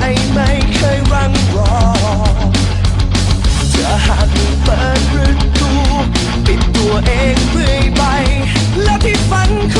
ไอไม่เคยรังรอจะหากมึงเปิดประตูปิดตัวเองเพื่อไป และที่ฝันขอ